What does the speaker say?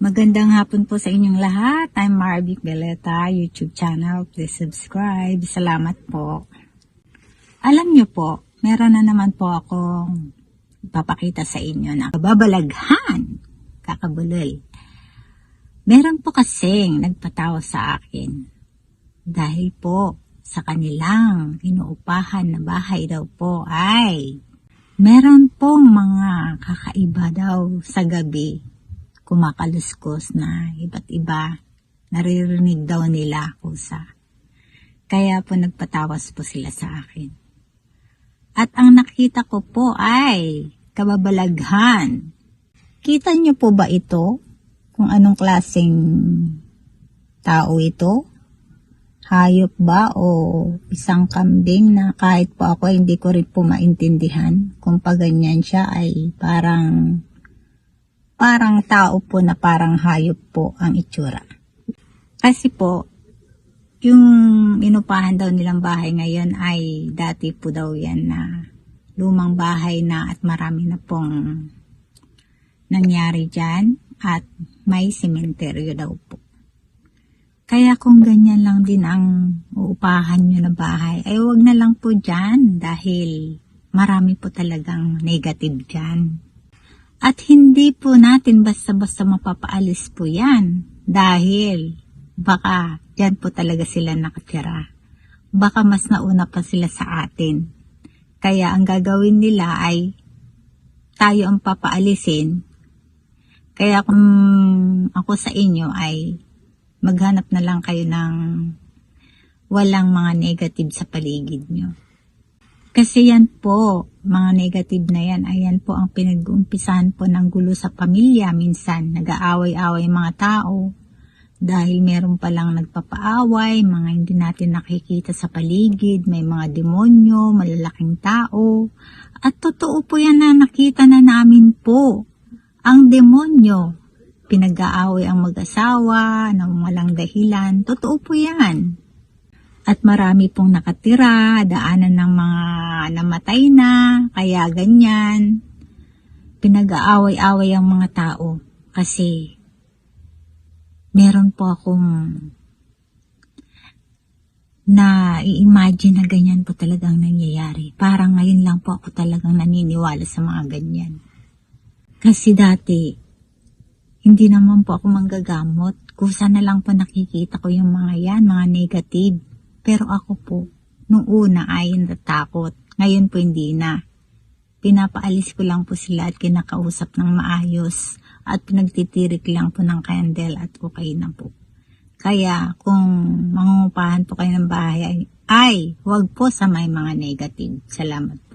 Magandang hapon po sa inyong lahat. I'm Marvic Beleta, YouTube channel. Please subscribe. Salamat po. Alam niyo po, meron na naman po akong papakita sa inyo na babalaghan, kakabulol. Meron po kasing nagpatawa sa akin dahil po sa kanilang inuupahan na bahay daw po ay meron pong mga kakaiba daw sa gabi kumakaluskos na iba't iba. Naririnig daw nila kusa. Kaya po nagpatawas po sila sa akin. At ang nakita ko po ay kababalaghan. Kita niyo po ba ito? Kung anong klaseng tao ito? Hayop ba o isang kambing na kahit po ako hindi ko rin po maintindihan kung paganyan siya ay parang parang tao po na parang hayop po ang itsura. Kasi po, yung inupahan daw nilang bahay ngayon ay dati po daw yan na lumang bahay na at marami na pong nangyari dyan at may sementeryo daw po. Kaya kung ganyan lang din ang uupahan nyo na bahay, ay wag na lang po dyan dahil marami po talagang negative dyan. At hindi po natin basta-basta mapapaalis po yan dahil baka dyan po talaga sila nakatira. Baka mas nauna pa sila sa atin. Kaya ang gagawin nila ay tayo ang papaalisin. Kaya kung ako sa inyo ay maghanap na lang kayo ng walang mga negative sa paligid nyo. Kasi yan po, mga negative na yan, ayan po ang pinag-uumpisahan po ng gulo sa pamilya. Minsan, nag-aaway-away mga tao dahil meron palang nagpapaaway, mga hindi natin nakikita sa paligid, may mga demonyo, malalaking tao. At totoo po yan na nakita na namin po. Ang demonyo, pinag-aaway ang mag-asawa, ng walang dahilan. Totoo po yan. At marami pong nakatira, daanan ng mga namatay na, kaya ganyan. Pinag-aaway-away ang mga tao kasi meron po akong na i-imagine na ganyan po talagang nangyayari. Parang ngayon lang po ako talagang naniniwala sa mga ganyan. Kasi dati, hindi naman po ako manggagamot. Kusa na lang po nakikita ko yung mga yan, mga negative. Pero ako po, nung una ay natakot. Ngayon po hindi na. Pinapaalis ko lang po sila at kinakausap ng maayos at pinagtitirik lang po ng candle at okay na po. Kaya kung mangungupahan po kayo ng bahay ay, ay huwag po sa may mga negative. Salamat.